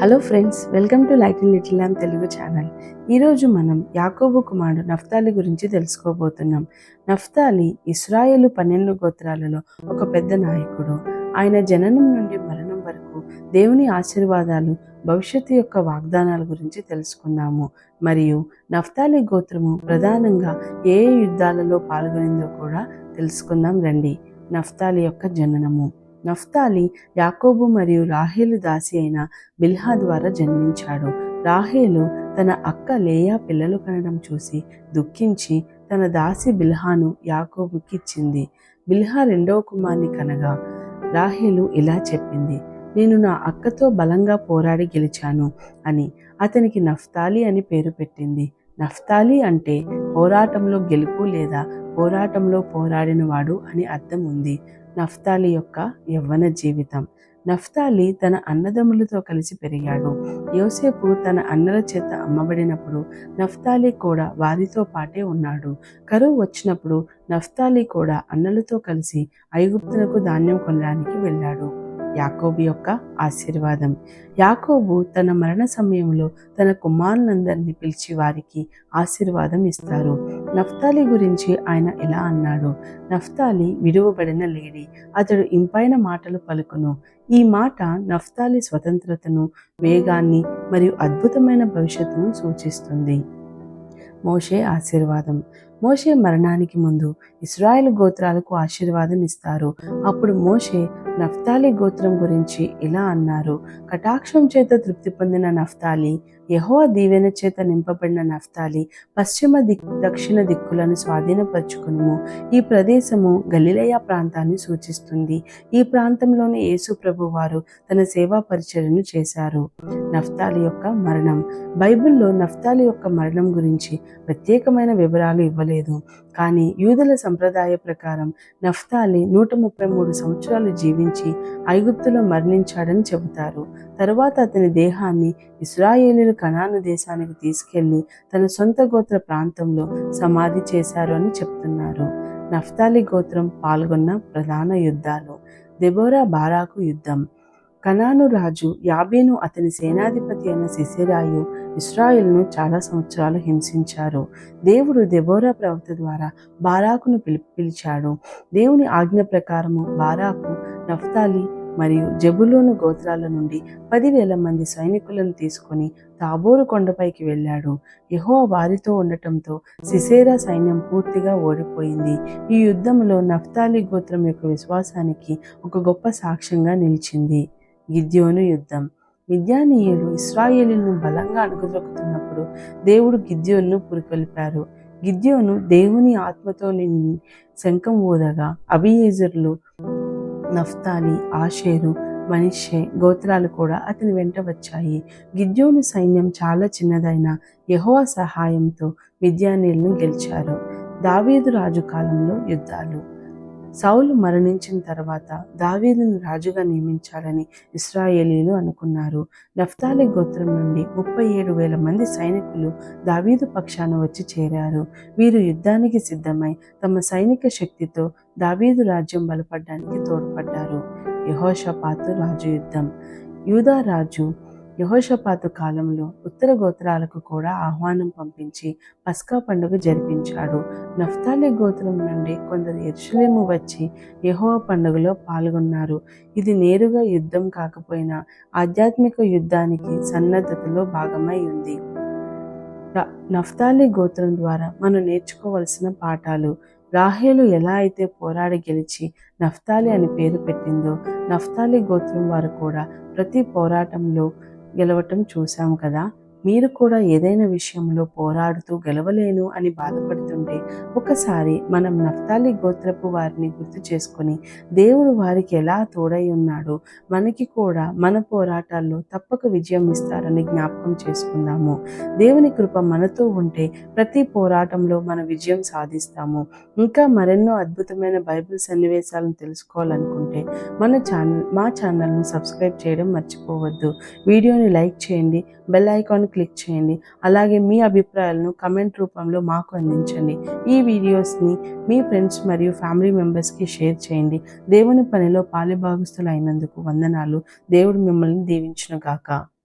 Hello friends welcome to light in little lamb Telugu channel ఈరోజు మనం యాకోబు కుమారుడు నఫ్తాలి గురించి తెలుసుకోబోతున్నాం. నఫ్తాలి ఇస్రాయేలు పన్నెండు గోత్రాలలో ఒక పెద్ద నాయకుడు. ఆయన జననం నుండి మరణం వరకు దేవుని ఆశీర్వాదాలు భవిష్యత్తు యొక్క వాగ్దానాల గురించి తెలుసుకుందాము. మరియు నఫ్తాలి గోత్రము ప్రధానంగా ఏ ఏ యుద్ధాలలో పాల్గొనిందో కూడా తెలుసుకుందాం రండి. నఫ్తాలి యొక్క జననము. నఫ్తాలి యాకోబు మరియు రాహేలు దాసి అయిన బిల్హా ద్వారా జన్మించాడు. రాహేలు తన అక్క లేయా పిల్లలు కనడం చూసి దుఃఖించి తన దాసి బిల్హాను యాకోబుకి ఇచ్చింది. బిల్హా రెండవ కుమార్ని కనగా రాహేలు ఇలా చెప్పింది నేను నా అక్కతో బలంగా పోరాడి గెలిచాను అని. అతనికి నఫ్తాలి అని పేరు పెట్టింది. నఫ్తాలి అంటే పోరాటంలో గెలుపు లేదా పోరాటంలో పోరాడినవాడు అని అర్థం ఉంది. నఫ్తాలి యొక్క యవ్వన జీవితం. నఫ్తాలి తన అన్నదమ్ములతో కలిసి పెరిగాడు. యోసేపు తన అన్నల చేత అమ్మబడినప్పుడు నఫ్తాలి కూడా వారితో పాటే ఉన్నాడు. కరువు వచ్చినప్పుడు నఫ్తాలి కూడా అన్నలతో కలిసి ఐగుప్తులకు ధాన్యం కొనడానికి వెళ్ళాడు. యాకోబు యొక్క ఆశీర్వాదం. యాకోబు తన మరణ సమయంలో తన కుమారులందరినీ పిలిచి వారికి ఆశీర్వాదం ఇస్తారు. నఫ్తాలి గురించి ఆయన ఇలా అన్నాడు? నఫ్తాలి విడువబడిన లేడీ. అతడు ఇంపైన మాటలు పలుకును. ఈ మాట నఫ్తాలి స్వతంత్రతను వేగాన్ని మరియు అద్భుతమైన భవిష్యత్తును సూచిస్తుంది. మోషే ఆశీర్వాదం. మోషే మరణానికి ముందు ఇస్రాయేల్ గోత్రాలకు ఆశీర్వాదం ఇస్తారు. అప్పుడు మోషే నఫ్తాలి గోత్రం గురించి ఇలా అన్నారు. కటాక్షం చేత తృప్తి పొందిన నఫ్తాలి యహో దీవెన చేత నింపబడిన నఫ్తాలి పశ్చిమ దిక్ దక్షిణ దిక్కులను స్వాధీనపరుచుకును ఈ ప్రదేశము గలిలయ ప్రాంతాన్ని సూచిస్తుంది. ఈ ప్రాంతంలోని యేసు ప్రభు వారు తన సేవా పరిచర్యను చేశారు. నఫ్తాలి యొక్క మరణం. బైబిల్లో నఫ్తాలి యొక్క మరణం గురించి ప్రత్యేకమైన వివరాలు ఇవ్వలేదు. కానీ యూదుల సంప్రదాయ ప్రకారం నఫ్తాలి నూట ముప్పై మూడు సంవత్సరాలు జీవించి ఐగుప్తులో మరణించాడని చెబుతారు. తరువాత అతని దేహాన్ని ఇస్రాయేలీలు కనాను దేశానికి తీసుకెళ్ళి తన సొంత గోత్ర ప్రాంతంలో సమాధి చేశారు అని చెప్తున్నారు. నఫ్తాలి గోత్రం పాల్గొన్న ప్రధాన యుద్ధాలు. దెబోరా బారాకు యుద్ధం. కనాను రాజు యాబేను అతని సేనాధిపతి అయిన శిశిరాయు ఇస్రాయిల్ను చాలా సంవత్సరాలు హింసించారు. దేవుడు దెబోరా ప్రవక్త ద్వారా బారాకును పిలి పిలిచాడు. దేవుని ఆజ్ఞ ప్రకారము బారాకు నఫ్తాలి మరియు జబులోను గోత్రాల నుండి పదివేల మంది సైనికులను తీసుకొని తాబోరు కొండపైకి వెళ్ళాడు. యహో వారితో ఉండటంతో సిసేరా సైన్యం పూర్తిగా ఓడిపోయింది. ఈ యుద్ధంలో నఫ్తాలి గోత్రం యొక్క విశ్వాసానికి ఒక గొప్ప సాక్ష్యంగా నిలిచింది. గిద్యోను యుద్ధం. మిద్యానీయులు ఇస్రాయేలీలను బలంగా అణుకుదొక్కుతున్నప్పుడు దేవుడు గిద్యోన్ను పురికొల్పారు. గిద్యోను దేవుని ఆత్మతో నిన్ను శంఖం ఊదగా అభియేజర్లు నఫ్తాలి ఆషేరు మనిషే గోత్రాలు కూడా అతని వెంట వచ్చాయి. గిద్యోను సైన్యం చాలా చిన్నదైన యహోవా సహాయంతో మిద్యానీయులను గెలిచారు. దావీదు రాజు కాలంలో యుద్ధాలు సౌలు మరణించిన తర్వాత దావీదును రాజుగా నియమించాలని ఇస్రాయేలీలు అనుకున్నారు. నఫ్తాలి గోత్రం నుండి ముప్పై ఏడు వేల మంది సైనికులు దావీదు పక్షాన వచ్చి చేరారు. వీరు యుద్ధానికి సిద్ధమై తమ సైనిక శక్తితో దావీదు రాజ్యం బలపడడానికి తోడ్పడ్డారు. యహోషపాతు రాజు యుద్ధం. యూదా రాజు యహోషపాతు కాలంలో ఉత్తర గోత్రాలకు కూడా ఆహ్వానం పంపించి పస్కా పండుగ జరిపించాడు. నఫ్తాలి గోత్రం నుండి కొందరు ఎరుషులేము వచ్చి యహోవ పండుగలో పాల్గొన్నారు. ఇది నేరుగా యుద్ధం కాకపోయినా ఆధ్యాత్మిక యుద్ధానికి సన్నద్ధతలో భాగమై ఉంది. నఫ్తాలి గోత్రం ద్వారా మనం నేర్చుకోవలసిన పాఠాలు రాహేలు ఎలా అయితే పోరాడి గెలిచి నఫ్తాలి అని పేరు పెట్టిందో నఫ్తాలి గోత్రం వారు కూడా ప్రతి పోరాటంలో గెలవటం చూశాము కదా. మీరు కూడా ఏదైనా విషయంలో పోరాడుతూ గెలవలేను అని బాధపడుతుంటే ఒకసారి మనం నఫ్తాలి గోత్రపు వారిని గుర్తు చేసుకొని దేవుడు వారికి ఎలా తోడై ఉన్నాడో మనకి కూడా మన పోరాటాల్లో తప్పక విజయం ఇస్తారని జ్ఞాపకం చేసుకుందాము. దేవుని కృప మనతో ఉంటే ప్రతి పోరాటంలో మన విజయం సాధిస్తాము. ఇంకా మరెన్నో అద్భుతమైన బైబిల్ సన్నివేశాలను తెలుసుకోవాలనుకుంటే మన ఛానల్ మా ఛానల్ను సబ్స్క్రైబ్ చేయడం మర్చిపోవద్దు. వీడియోని లైక్ చేయండి. బెల్ ఐకాన్ క్లిక్ చేయండి. అలాగే మీ అభిప్రాయాలను కమెంట్ రూపంలో మాకు అందించండి. ఈ వీడియోస్ని మీ ఫ్రెండ్స్ మరియు ఫ్యామిలీ మెంబర్స్కి షేర్ చేయండి. దేవుని పనిలో పాలిభాగస్తులు అయినందుకు వందనాలు. దేవుడు మిమ్మల్ని దీవించును గాక